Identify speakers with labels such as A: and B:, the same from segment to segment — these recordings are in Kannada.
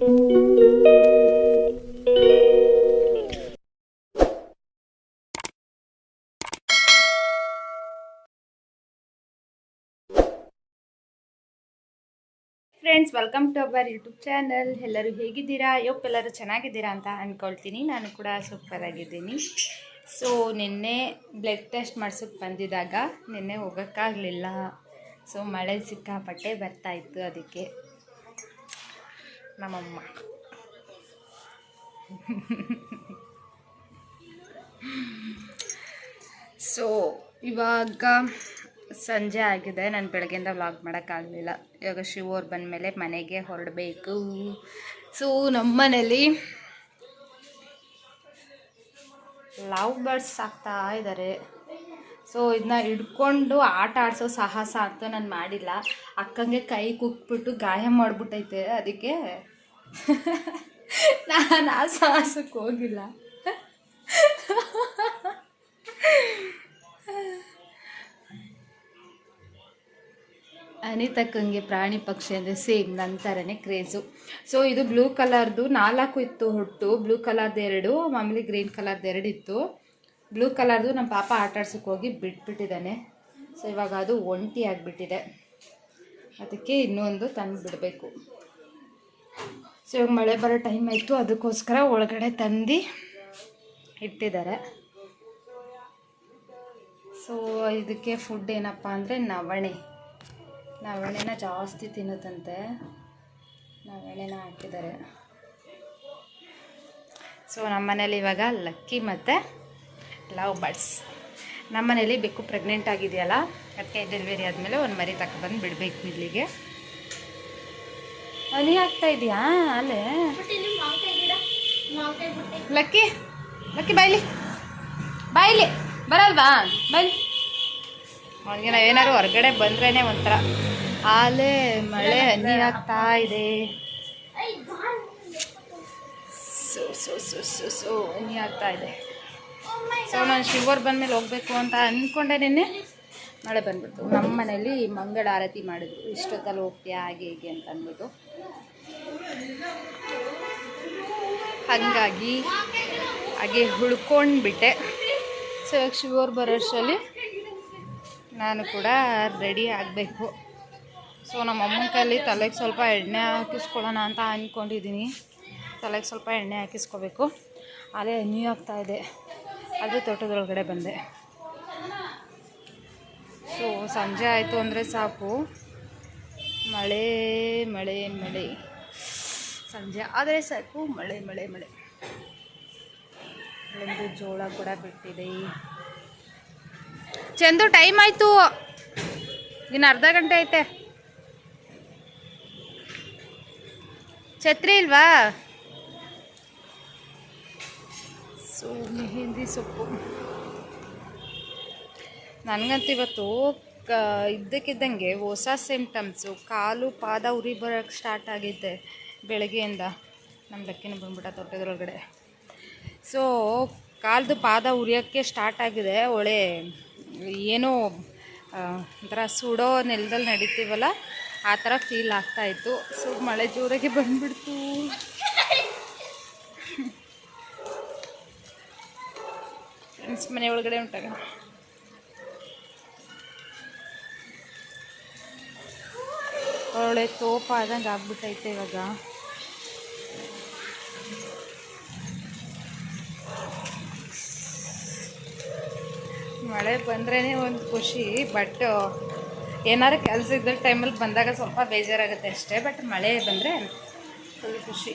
A: Friends welcome to our YouTube channel ಎಲ್ಲರೂ ಹೇಗಿದ್ದೀರಾ? ಯೋಪ್ ಎಲ್ಲರೂ ಚೆನ್ನಾಗಿದ್ದೀರಾ ಅಂತ ಅಂದ್ಕೊಳ್ತೀನಿ ನಾನು ಕೂಡ ಸೂಪರ್ ಆಗಿದ್ದೀನಿ. ಸೊ ನಿನ್ನೆ ಬ್ಲಡ್ ಟೆಸ್ಟ್ ಮಾಡ್ಸೋಕ್ಕೆ ಬಂದಿದ್ದಾಗ ನಿನ್ನೆ ಹೋಗೋಕ್ಕಾಗಲಿಲ್ಲ. ಸೊ ಮಳೆ ಸಿಕ್ಕಾಪಟ್ಟೆ ಬರ್ತಾಯಿತ್ತು ಅದಕ್ಕೆ. ನಮ್ಮಮ್ಮ. ಸೊ ಇವಾಗ ಸಂಜೆ ಆಗಿದೆ. ನಾನು ಬೆಳಗ್ಗೆಯಿಂದ ವ್ಲಾಗ್ ಮಾಡೋಕ್ಕಾಗಲಿಲ್ಲ. ಇವಾಗ ಶಿವ ಬಂದ ಬಂದಮೇಲೆ ಮನೆಗೆ ಹೊರಡಬೇಕು. ಸೊ ನಮ್ಮ ಮನೇಲಿ ಲವ್ ಬರ್ಡ್ಸ್ ಆಗ್ತಾ ಇದ್ದಾರೆ ಸೊ ಇದನ್ನ ಹಿಡ್ಕೊಂಡು ಆಟ ಆಡಿಸೋ ಸಾಹಸ ಅಂತೂ ನಾನು ಮಾಡಿಲ್ಲ. ಅಕ್ಕಂಗೆ ಕೈ ಕುಕ್ಬಿಟ್ಟು ಗಾಯ ಮಾಡಿಬಿಟ್ಟೈತೆ. ಅದಕ್ಕೆ ನಾನು ಆ ಸಾಹಸಕ್ಕೆ ಹೋಗಿಲ್ಲ. ಅನಿತಕ್ಕಂಗೆ ಪ್ರಾಣಿ ಪಕ್ಷಿ ಅಂದರೆ ಸೇಮ್ ನನ್ನ ಥರನೇ ಕ್ರೇಜು. ಸೊ ಇದು ಬ್ಲೂ ಕಲರ್ದು ನಾಲ್ಕು ಇತ್ತು ಹುಟ್ಟು, ಬ್ಲೂ ಕಲರ್ದು ಎರಡು, ಮಾಮೂಲಿ ಗ್ರೀನ್ ಕಲರ್ದು ಎರಡು ಇತ್ತು. ಬ್ಲೂ ಕಲರ್ದು ನಮ್ಮ ಪಾಪ ಆಟ ಹೋಗಿ ಬಿಟ್ಬಿಟ್ಟಿದ್ದಾನೆ. ಸೊ ಇವಾಗ ಅದು ಒಂಟಿ ಆಗಿಬಿಟ್ಟಿದೆ. ಅದಕ್ಕೆ ಇನ್ನೊಂದು ತಂದು ಬಿಡಬೇಕು ಸೊ ಇವಾಗ ಮಳೆ ಬರೋ ಟೈಮ್ ಆಯಿತು. ಅದಕ್ಕೋಸ್ಕರ ಒಳಗಡೆ ತಂದು ಇಟ್ಟಿದ್ದಾರೆ. ಸೊ ಇದಕ್ಕೆ ಫುಡ್ ಏನಪ್ಪ ಅಂದರೆ ನವಣೆ. ನವಣೆನ ಜಾಸ್ತಿ ತಿನ್ನುತ್ತಂತೆ. ನವಣೆನ ಹಾಕಿದ್ದಾರೆ. ಸೊ ನಮ್ಮ ಮನೇಲಿ ಇವಾಗ ಲಕ್ಕಿ ಮತ್ತು ಲವ್ ಬರ್ಡ್ಸ್. ನಮ್ಮ ಮನೇಲಿ ಬೆಕ್ಕು ಪ್ರೆಗ್ನೆಂಟ್ ಆಗಿದೆಯಲ್ಲ? ಅದಕ್ಕೆ ಡೆಲಿವರಿ ಆದಮೇಲೆ ಒಂದು ಮರಿ ತಗೊಬಂದು ಬಿಡಬೇಕು ಇಲ್ಲಿಗೆ. ಹನಿ ಆಗ್ತಾ ಇದೆಯಾ? ಅಲ್ಲೇ? ಲಕ್ಕಿ ಲಕ್ಕಿ ಬಾಯ್ಲಿ ಬಾಯ್ಲಿ ಬರಲ್ವಾ? ಬಾಯ್ಲಿ. ಅವನಿಗೆ ನಾವೇನಾದ್ರು ಹೊರಗಡೆ ಬಂದ್ರೇ ಒಂಥರ. ಆಲೆ ಮಳೆ ಹನಿ ಆಗ್ತಾ ಇದೆ. So so so so so ಹನಿ ಆಗ್ತಾ ಇದೆ. ಸೊ ನಾನು ಶಿವರ್ ಬಂದಮೇಲೆ ಹೋಗ್ಬೇಕು ಅಂತ ಅಂದ್ಕೊಂಡೆ ನಿನ್ನೆ? ಮಳೆ ಬಂದ್ಬಿಡ್ತು. ನಮ್ಮ ಮನೇಲಿ ಮಂಗಳ ಆರತಿ ಮಾಡಿದ್ರು. ಇಷ್ಟೊತ್ತಲ್ಲಿ ಹೋಗ್ತೀಯ ಹಾಗೆ ಹೀಗೆ ಅಂತ ಅಂದ್ಬಿಟ್ಟು. ಹಾಗಾಗಿ ಹಾಗೆ ಉಳ್ಕೊಂಡ್ಬಿಟ್ಟೆ ಸೊ ಇವಾಗ ಶುಗರ್ ಬರೋಷ್ಟರಲ್ಲಿ ನಾನು ಕೂಡ ರೆಡಿ ಆಗಬೇಕು. ಸೊ ನಮ್ಮ ಅಮ್ಮನ ಕೈಲಿ ತಲೆಗೆ ಸ್ವಲ್ಪ ಎಣ್ಣೆ ಹಾಕಿಸ್ಕೊಳ್ಳೋಣ ಅಂತ ಅಂದ್ಕೊಂಡಿದ್ದೀನಿ ತಲೆಗೆ ಸ್ವಲ್ಪ ಎಣ್ಣೆ ಹಾಕಿಸ್ಕೋಬೇಕು. ಅಲ್ಲೇ ಹನಿ ಆಗ್ತಾ ಇದೆ. ಅದು ತೋಟದೊಳಗಡೆ ಬಂದೆ. ಸೊ ಸಂಜೆ ಆಯಿತು ಅಂದರೆ ಸಾಕು. ಮಳೆ ಮಳೆ ಮಳೆ. ಸಂಜೆ. ಆದರೆ ಸಾಕು ಮಳೆ ಮಳೆ ಮಳೆ. ಒಂದು ಜೋಳ ಕೂಡ ಬಿಟ್ಟಿದೆ. ಚಂದು ಟೈಮ್ ಆಯಿತು. ಇನ್ನು ಅರ್ಧ ಗಂಟೆ ಐತೆ. ಛತ್ರಿ ಇಲ್ವಾ? ಸೊ, ಮೆಹಂದಿ ಸೊಪ್ಪು. ನನಗಂತೂ ಇವತ್ತು ಇದ್ದಕ್ಕಿದ್ದಂಗೆ ಹೊಸ ಸಿಂಪ್ಟಮ್ಸು ಕಾಲು, ಪಾದ ಉರಿ ಬರೋಕ್ಕೆ ಸ್ಟಾರ್ಟ್ ಆಗಿದ್ದೆ. ಬೆಳಗ್ಗೆಯಿಂದ ನಮ್ಮ ಲಕ್ಕಿನ ಬಂದ್ಬಿಟ್ಟ ತೊಟ್ಟದ್ರೊಳಗಡೆ ಸೊ ಕಾಲ್ದು ಪಾದ ಉರಿಯೋಕ್ಕೆ ಸ್ಟಾರ್ಟ್ ಆಗಿದೆ. ಒಳ್ಳೆ, ಏನೋ ಒಂಥರ ಸುಡೋ ನೆಲದಲ್ಲಿ ನಡೀತೀವಲ್ಲ, ಆ ಥರ ಫೀಲ್ ಆಗ್ತಾಯಿತ್ತು ಸೊ ಮಳೆ ಜೋರಾಗಿ ಬಂದ್ಬಿಡ್ತು. ಫ್ರೆಂಡ್ಸ್ ಮನೆ ಒಳಗಡೆ ಉಂಟಾಗ? ಒಳ್ಳೆ ತೋಪ ಆದಂಗೆ ಆಗ್ಬಿಟ್ಟೈತೆ ಇವಾಗ. ಮಳೆ ಬಂದ್ರೇ ಒಂದು ಖುಷಿ ಬಟ್ ಏನಾರು ಕೆಲಸ ಇದ್ದ ಟೈಮಲ್ಲಿ ಬಂದಾಗ ಸ್ವಲ್ಪ ಬೇಜಾರಾಗುತ್ತೆ ಅಷ್ಟೇ ಬಟ್ ಮಳೆ ಬಂದರೆ ಫುಲ್ ಖುಷಿ.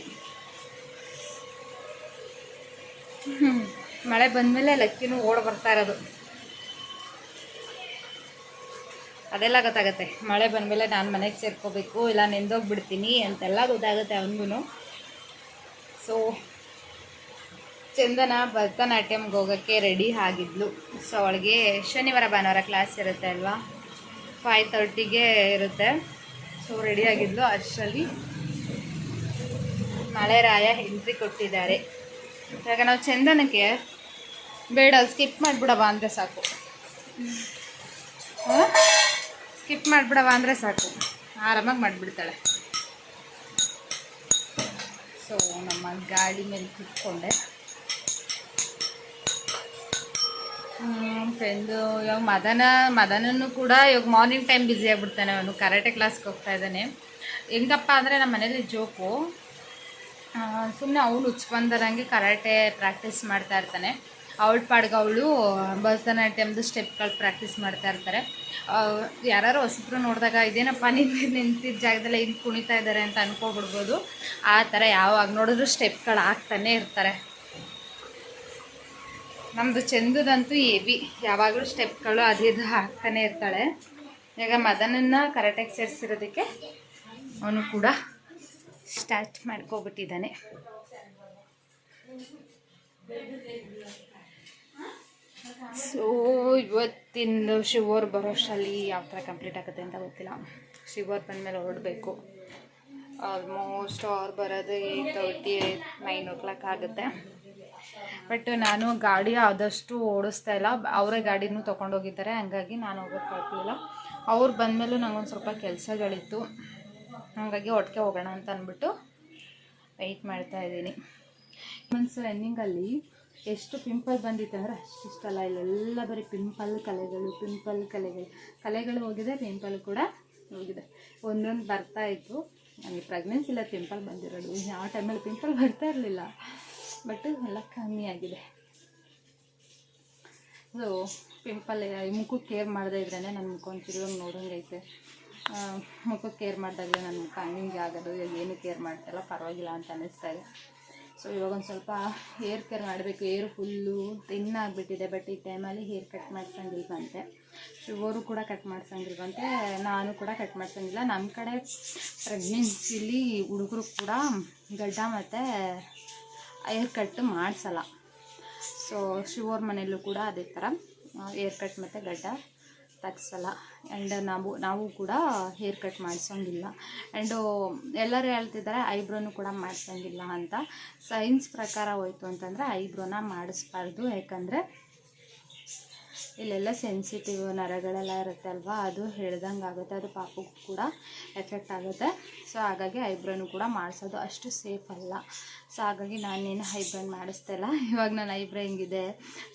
A: ಮಳೆ ಬಂದಮೇಲೆ ಲಕ್ಕಿನೂ ಓಡ್ ಬರ್ತಾ ಇರೋದು. ಅದೆಲ್ಲ ಗೊತ್ತಾಗುತ್ತೆ. ಮಳೆ ಬಂದಮೇಲೆ ನಾನು ಮನೆಗೆ ಸೇರ್ಕೋಬೇಕು, ಇಲ್ಲ ನೆಂದೋಗ್ಬಿಡ್ತೀನಿ ಅಂತೆಲ್ಲ ಗೊತ್ತಾಗುತ್ತೆ ಅವನಿಗೂ ಸೊ ಚಂದನ ಭರತನಾಟ್ಯಮ್ಗೆ ಹೋಗೋಕ್ಕೆ ರೆಡಿ ಆಗಿದ್ಲು. ಸೊ ಅವಳಿಗೆ ಶನಿವಾರ ಭಾನುವಾರ ಕ್ಲಾಸ್ ಇರುತ್ತೆ ಅಲ್ವಾ? ಫೈವ್ ತರ್ಟಿಗೆ ಇರುತ್ತೆ. ಸೊ ರೆಡಿ ಆಗಿದ್ಲು. ಅಷ್ಟರಲ್ಲಿ ಮಳೆರಾಯ ಎಂಟ್ರಿ ಕೊಟ್ಟಿದ್ದಾರೆ. ಇವಾಗ ನಾವು ಚಂದನಕ್ಕೆ ಬೇಡ ಸ್ಕಿಪ್ ಮಾಡಿಬಿಡವ ಅಂದರೆ ಸಾಕು. ಸ್ಕಿಪ್ ಮಾಡಿಬಿಡವ ಅಂದರೆ ಸಾಕು. ಆರಾಮಾಗಿ ಮಾಡಿಬಿಡ್ತಾಳೆ. ಸೊ ನಮ್ಮ ಗಾಡಿ ಮೇಲೆ ಕುತ್ಕೊಂಡೆ. ಫ್ರೆಂಡು ಇವಾಗ ಮದನ, ಮದನನ್ನು ಕೂಡ ಇವಾಗ ಮಾರ್ನಿಂಗ್ ಟೈಮ್ ಬ್ಯುಸಿ ಆಗ್ಬಿಡ್ತಾನೆ ಅವನು. ಕರಾಟೆ ಕ್ಲಾಸ್ಗೆ ಹೋಗ್ತಾ ಇದ್ದಾನೆ. ಹೆಂಗಪ್ಪ ಅಂದರೆ ನಮ್ಮ ಮನೇಲಿ ಜೋಕು. ಸುಮ್ಮನೆ ಅವಳು ಬಂದರಂಗೆ ಕರಾಟೆ ಪ್ರಾಕ್ಟೀಸ್ ಮಾಡ್ತಾ ಇರ್ತಾನೆ. ಅವಳ ಪಾಡ್ಗೆ ಅವಳು ಭರತನಾಟ್ಯಮ್ದು ಸ್ಟೆಪ್ಗಳು ಪ್ರಾಕ್ಟೀಸ್ ಮಾಡ್ತಾ ಇರ್ತಾರೆ. ಯಾರು ಹೊಸಬ್ರು ನೋಡಿದಾಗ ಇದೇನಪ್ಪ ನಿಂತು ನಿಂತಿದ್ದ ಜಾಗದಲ್ಲೇ ಹಿಂಗೆ ಕುಣಿತಾ ಇದ್ದಾರೆ ಅಂತ ಅನ್ಕೊಬಿಡ್ಬೋದು. ಆ ಥರ ಯಾವಾಗ ನೋಡಿದ್ರು ಸ್ಟೆಪ್ಗಳು ಹಾಕ್ತಾನೆ ಇರ್ತಾರೆ. ನಮ್ಮದು ಚಂದದಂತೂ ಬಿ ಯಾವಾಗಲೂ ಸ್ಟೆಪ್ಗಳು ಅದು ಇದು ಹಾಕ್ತಾನೆ ಇರ್ತಾಳೆ. ಈಗ ಮದನನ್ನು ಕರೆಕ್ಟಾಗಿ ಸೇರಿಸಿರೋದಕ್ಕೆ ಅವನು ಕೂಡ ಸ್ಟಾರ್ಟ್ ಮಾಡ್ಕೊಬಿಟ್ಟಿದ್ದಾನೆ. ಸೊ ಇವತ್ತಿಂದು ಶಿವೋರ್ ಬರೋಷ್ಟರಲ್ಲಿ ಯಾವ ಥರ ಕಂಪ್ಲೀಟ್ ಆಗುತ್ತೆ ಅಂತ ಗೊತ್ತಿಲ್ಲ. ಶಿವೋರ್ ಬಂದಮೇಲೆ ಹೊರಡಬೇಕು ಆಲ್ಮೋಸ್ಟ್ ಅವ್ರು ಬರೋದು eight thirty nine o'clock ಆಗುತ್ತೆ. ಬಟ್ ನಾನು ಗಾಡಿ ಆದಷ್ಟು ಓಡಿಸ್ತಾ ಇಲ್ಲ. ಅವರೇ ಗಾಡಿನೂ ತೊಗೊಂಡೋಗಿದ್ದಾರೆ. ಹಂಗಾಗಿ ನಾನು ಹೋಗೋಕ್ಕಾಗಲಿಲ್ಲ ಅವ್ರು ಬಂದಮೇಲೂ ನಂಗೊಂದು ಸ್ವಲ್ಪ ಕೆಲಸಗಳಿತ್ತು. ಹಾಗಾಗಿ ಒಟ್ಟಿಗೆ ಹೋಗೋಣ ಅಂತ ಅಂದ್ಬಿಟ್ಟು ವೆಯ್ಟ್ ಮಾಡ್ತಾ ಇದ್ದೀನಿ. ಮನ್ಸು ಎಂಡಿಂಗಲ್ಲಿ ಎಷ್ಟು ಪಿಂಪಲ್ ಬಂದಿತ್ತು ಅಂದರೆ ಅಷ್ಟಿಷ್ಟಲ್ಲ ಇಲ್ಲೆಲ್ಲ ಬರೀ ಪಿಂಪಲ್ ಕಲೆಗಳು ಪಿಂಪಲ್ ಕಲೆಗಳು. ಕಲೆಗಳು ಹೋಗಿದೆ ಪಿಂಪಲ್ ಕೂಡ ಹೋಗಿದೆ. ಒಂದೊಂದು ಬರ್ತಾ ಇತ್ತು. ನನಗೆ ಪ್ರೆಗ್ನೆನ್ಸಿಲ್ಲ ಪಿಂಪಲ್ ಬಂದಿರೋದು. ಯಾವ ಟೈಮಲ್ಲಿ ಪಿಂಪಲ್ ಬರ್ತಾ ಇರಲಿಲ್ಲ. ಬಟ್ ಎಲ್ಲ ಕಮ್ಮಿ ಆಗಿದೆ. ಸೊ ಪಿಂಪಲ್ ಮುಖಕ್ಕೆ ಕೇರ್ ಮಾಡದೇ ಇದ್ರೇ ನನ್ನ ಮುಖ ತಿರುಗಂಗೆ ನೋಡೋಂಗೈತೆ ಮುಖಕ್ಕೆ ಕೇರ್ ಮಾಡಿದಾಗಲೇ ನನ್ನ ಮುಖ ಹಂಗೆ ಆಗೋದು, ಇವಾಗ ಏನು ಕೇರ್ ಮಾಡ್ತಾಯಿಲ್ಲ ಪರವಾಗಿಲ್ಲ ಅಂತ ಅನ್ನಿಸ್ತಾ ಇದೆ. ಸೊ ಇವಾಗ ಒಂದು ಸ್ವಲ್ಪ ಹೇರ್ ಕೇರ್ ಮಾಡಬೇಕು ಏರು ಫುಲ್ಲು ತಿನ್ನಾಗ್ಬಿಟ್ಟಿದೆ ಬಟ್ ಈ ಟೈಮಲ್ಲಿ ಹೇರ್ ಕಟ್ ಮಾಡ್ಸಂಗಿಲ್ವಂತೆ ಶುಗರು ಕೂಡ ಕಟ್ ಮಾಡ್ಸಂಗಿಲ್ವಂತೆ ನಾನು ಕೂಡ ಕಟ್ ಮಾಡ್ಸಂಗಿಲ್ಲ. ನಮ್ಮ ಕಡೆ ಪ್ರೆಗ್ನೆನ್ಸಿಲಿ ಹುಡುಗರು ಕೂಡ ಗಡ್ಡ ಮತ್ತು ಏರ್ ಕಟ್ ಮಾಡಿಸಲ್ಲ. ಸೊ ಶಿವೋರ್ ಮನೆಯಲ್ಲೂ ಕೂಡ ಅದೇ ಥರ ಏರ್ ಕಟ್ ಮತ್ತು ಗಡ್ಡ ತಗ್ಸಲ್ಲ. ಆ್ಯಂಡ್ ನಾವು ನಾವು ಕೂಡ ಹೇರ್ ಕಟ್ ಮಾಡಿಸೋಂಗಿಲ್ಲ. ಆ್ಯಂಡು ಎಲ್ಲರೂ ಹೇಳ್ತಿದ್ದಾರೆ, ಐಬ್ರೋನು ಕೂಡ ಮಾಡಿಸೋಂಗಿಲ್ಲ ಅಂತ. ಸೈನ್ಸ್ ಪ್ರಕಾರ ಹೋಯಿತು ಅಂತಂದರೆ, ಐಬ್ರೋನ ಮಾಡಿಸ್ಬಾರ್ದು. ಯಾಕಂದರೆ ಇಲ್ಲೆಲ್ಲ ಸೆನ್ಸಿಟಿವ್ ನರಗಳೆಲ್ಲ ಇರುತ್ತೆ ಅಲ್ವಾ ಅದು ಹೇಳ್ದಂಗೆ ಆಗುತ್ತೆ, ಅದು ಪಾಪಗೂ ಕೂಡ ಎಫೆಕ್ಟ್ ಆಗುತ್ತೆ. ಸೊ ಹಾಗಾಗಿ ಐಬ್ರೋನು ಕೂಡ ಮಾಡಿಸೋದು ಅಷ್ಟು ಸೇಫ್ ಅಲ್ಲ. ಸೊ ಹಾಗಾಗಿ ನಾನೇನು ಐಬ್ರೋನ್ ಮಾಡಿಸ್ತಾ ಇಲ್ಲ. ಇವಾಗ ನನ್ನ ಐಬ್ರೋ ಹೆಂಗಿದೆ?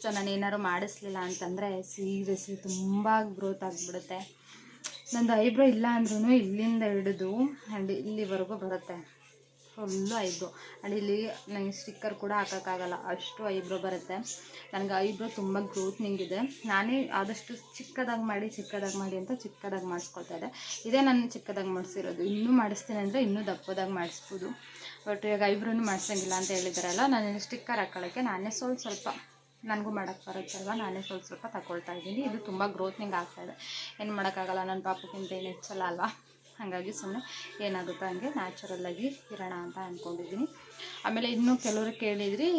A: ಸೊ ನಾನು ಏನಾದ್ರು ಮಾಡಿಸ್ಲಿಲ್ಲ ಅಂತಂದರೆ ಸೀರಿಯಸ್ಲಿ ತುಂಬ ಗ್ರೋತ್ ಆಗಿಬಿಡುತ್ತೆ. ನಂದು ಐಬ್ರೋ ಇಲ್ಲ ಅಂದ್ರೂ ಇಲ್ಲಿಂದ ಹಿಡಿದು ಆ್ಯಂಡ್ ಇಲ್ಲಿವರೆಗೂ ಬರುತ್ತೆ. ಫುಲ್ಲು ಐಬ್ರೋ ಆ್ಯಂಡ್ ಇಲ್ಲಿ ನನಗೆ ಸ್ಟಿಕ್ಕರ್ ಕೂಡ ಹಾಕೋಕ್ಕಾಗಲ್ಲ. ಅಷ್ಟು ಐಬ್ರೋ ಬರುತ್ತೆ. ನನಗೆ ಐಬ್ರೋ ತುಂಬ ಗ್ರೋತ್ನಿಂಗ್ ಇದೆ. ನಾನೇ ಆದಷ್ಟು ಚಿಕ್ಕದಾಗಿ ಮಾಡಿ ಚಿಕ್ಕದಾಗಿ ಮಾಡಿ ಅಂತ ಚಿಕ್ಕದಾಗಿ ಮಾಡಿಸ್ಕೊಳ್ತಾ ಇದೆ ಇದೇ ನಾನು ಚಿಕ್ಕದಾಗಿ ಮಾಡಿಸಿರೋದು. ಇನ್ನೂ ಮಾಡಿಸ್ತೀನಿ ಅಂದರೆ ಇನ್ನೂ ದಪ್ಪದಾಗಿ ಮಾಡಿಸ್ಬೋದು. ಬಟ್ ಇವಾಗ ಐಬ್ರೋನು ಮಾಡಿಸಂಗಿಲ್ಲ ಅಂತ ಹೇಳಿದಾರಲ್ಲ, ನಾನು ಸ್ಟಿಕ್ಕರ್ ಹಾಕೊಳ್ಳೋಕ್ಕೆ ನಾನೇ ಸ್ವಲ್ಪ ಸ್ವಲ್ಪ ನನಗೂ ಮಾಡೋಕ್ಕೆ ಬರುತ್ತಲ್ವ, ನಾನೇ ಸ್ವಲ್ಪ ಸ್ವಲ್ಪ ತಗೊಳ್ತಾ ಇದ್ದೀನಿ. ಇದು ತುಂಬ ಗ್ರೋತ್ನಿಂಗ್ ಆಗ್ತಾಯಿದೆ ಏನು ಮಾಡೋಕ್ಕಾಗಲ್ಲ, ನನ್ನ ಪಾಪಕ್ಕಿಂತ ಏನು ಹೆಚ್ಚಲ್ಲ ಅಲ್ವಾ? ಹಾಗಾಗಿ ಸುಮ್ಮನೆ ಏನಾಗುತ್ತೆ ಹಂಗೆ ನ್ಯಾಚುರಲ್ಲಾಗಿ ಇರೋಣ ಅಂತ ಅಂದ್ಕೊಂಡಿದ್ದೀನಿ ಆಮೇಲೆ ಇನ್ನೂ ಕೆಲವರು ಕೇಳಿದ್ರಿ,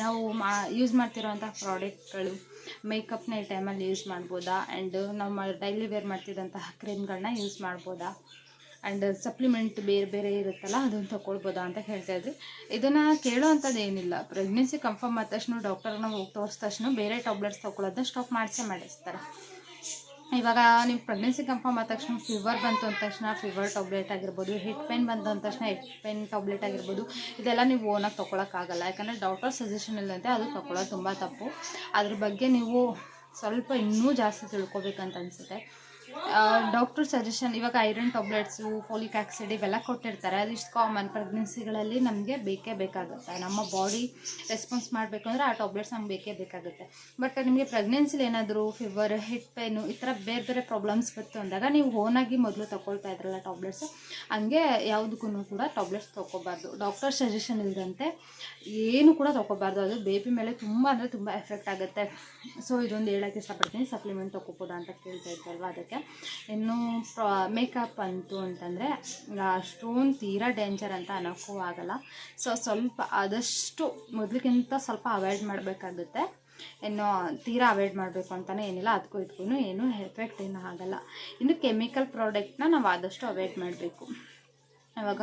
A: ನಾವು ಮಾ ಯೂಸ್ ಮಾಡ್ತಿರೋವಂಥ ಪ್ರಾಡಕ್ಟ್ಗಳು ಮೇಕಪ್ನ ಈ ಟೈಮಲ್ಲಿ ಯೂಸ್ ಮಾಡ್ಬೋದಾ? ಆ್ಯಂಡ್ ನಾವು ಡೈಲಿ ವೇರ್ ಮಾಡ್ತಿದ್ದಂತಹ ಕ್ರೀಮ್ಗಳನ್ನ ಯೂಸ್ ಮಾಡ್ಬೋದಾ? ಆ್ಯಂಡ್ ಸಪ್ಲಿಮೆಂಟ್ ಬೇರೆ ಬೇರೆ ಇರುತ್ತಲ್ಲ, ಅದನ್ನು ತಗೊಳ್ಬೋದಾ ಅಂತ ಹೇಳ್ತಾ ಇದ್ರಿ. ಇದನ್ನು ಕೇಳೋ ಅಂಥದ್ದು ಏನಿಲ್ಲ. ಪ್ರೆಗ್ನೆನ್ಸಿ ಕನ್ಫರ್ಮ್ ಆದ ತಕ್ಷಣ ಡಾಕ್ಟರ್ನ ಹೋಗಿ ತೋರಿಸಿದ ತಕ್ಷಣ ಬೇರೆ ಟ್ಯಾಬ್ಲೆಟ್ಸ್ ತೊಗೊಳೋದನ್ನ ಸ್ಟಾಪ್ ಮಾಡಿಸೇ ಮಾಡಿಸ್ತಾರೆ. ಇವಾಗ ನೀವು ಪ್ರೆಗ್ನೆನ್ಸಿ ಕನ್ಫರ್ಮ್ ಆದ ತಕ್ಷಣ ಫೀವರ್ ಬಂತು ಅಂದ ತಕ್ಷಣ ಫೀವರ್ ಟ್ಯಾಬ್ಲೆಟ್ ಆಗಿರ್ಬೋದು ಹೆಡ್ ಪೇನ್ ಬಂತು ಅಂದ ತಕ್ಷಣ ಹೆಡ್ ಪೇನ್ ಟ್ಯಾಬ್ಲೆಟ್ ಆಗಿರ್ಬೋದು, ಇದೆಲ್ಲ ನೀವು ಓನಾಗಿ ತೊಗೊಳಕ್ಕಾಗಲ್ಲ ಯಾಕಂದರೆ ಡಾಕ್ಟರ್ ಸಜೆಷನ್ ಇಲ್ಲದಂತೆ ಅದು ತೊಗೊಳೋದು ತುಂಬ ತಪ್ಪು. ಅದ್ರ ಬಗ್ಗೆ ನೀವು ಸ್ವಲ್ಪ ಇನ್ನೂ ಜಾಸ್ತಿ ತಿಳ್ಕೊಬೇಕಂತ ಅನಿಸುತ್ತೆ. ಡಾಕ್ಟ್ರ್ ಸಜೆಷನ್ ಇವಾಗ ಐರನ್ ಟಾಬ್ಲೆಟ್ಸು ಫೋಲಿಕ್ ಆಕ್ಸಿಡ್ ಇವೆಲ್ಲ ಕೊಟ್ಟಿರ್ತಾರೆ. ಅದಿಷ್ಟು ಕಾಮನ್ ಪ್ರೆಗ್ನೆನ್ಸಿಗಳಲ್ಲಿ ನಮಗೆ ಬೇಕೇ ಬೇಕಾಗುತ್ತೆ. ನಮ್ಮ ಬಾಡಿ ರೆಸ್ಪಾನ್ಸ್ ಮಾಡಬೇಕು ಅಂದರೆ ಆ ಟಾಬ್ಲೆಟ್ಸ್ ನಮ್ಗೆ ಬೇಕೇ ಬೇಕಾಗುತ್ತೆ. ಬಟ್ ನಿಮಗೆ ಪ್ರೆಗ್ನೆನ್ಸಿಲಿ ಏನಾದರೂ ಫೀವರ್ ಹೆಡ್ ಪೇನು ಈ ಥರ ಬೇರೆ ಬೇರೆ ಪ್ರಾಬ್ಲಮ್ಸ್ ಬಂತು ಅಂದಾಗ ನೀವು ಓನಾಗಿ ಮೊದಲು ತೊಗೊಳ್ತಾ ಇದ್ರಲ್ಲ ಟಾಬ್ಲೆಟ್ಸ್ ಹಂಗೆ ಯಾವುದಕ್ಕೂ ಕೂಡ ಟಾಬ್ಲೆಟ್ಸ್ ತೊಗೋಬಾರ್ದು ಡಾಕ್ಟರ್ ಸಜೆಷನ್ ಇಲ್ಲದಂತೆ ಏನು ಕೂಡ ತೊಗೋಬಾರ್ದು ಅದು ಬೇಬಿ ಮೇಲೆ ತುಂಬ ಅಂದರೆ ತುಂಬ ಎಫೆಕ್ಟ್ ಆಗುತ್ತೆ. ಸೊ ಇದೊಂದು ಹೇಳೋಕ್ಕೆ ಇಷ್ಟಪಡ್ತೀನಿ. ಸಪ್ಲಿಮೆಂಟ್ ತೊಗೋಬೋದಾ ಅಂತ ಕೇಳ್ತಾ ಇದ್ದಲ್ವ ಅದಕ್ಕೆ. ಇನ್ನು ಮೇಕಪ್ ಅಂತು ಅಂತಂದರೆ ಅಷ್ಟೊಂದು ತೀರಾ ಡೇಂಜರ್ ಅಂತ ಅನ್ನೋಕ್ಕೂ ಆಗಲ್ಲ. ಸೊ ಸ್ವಲ್ಪ ಆದಷ್ಟು ಮೊದಲಿಗಿಂತ ಸ್ವಲ್ಪ ಅವಾಯ್ಡ್ ಮಾಡಬೇಕಾಗುತ್ತೆ. ಇನ್ನು ತೀರಾ ಅವಾಯ್ಡ್ ಮಾಡಬೇಕು ಅಂತಲೇ ಏನಿಲ್ಲ ಅದಕ್ಕೂ ಇದಕ್ಕೂ ಏನು ಎಫೆಕ್ಟ್ ಏನು ಆಗಲ್ಲ. ಇನ್ನು ಕೆಮಿಕಲ್ ಪ್ರಾಡಕ್ಟ್ನ ನಾವು ಆದಷ್ಟು ಅವಾಯ್ಡ್ ಮಾಡಬೇಕು. ಇವಾಗ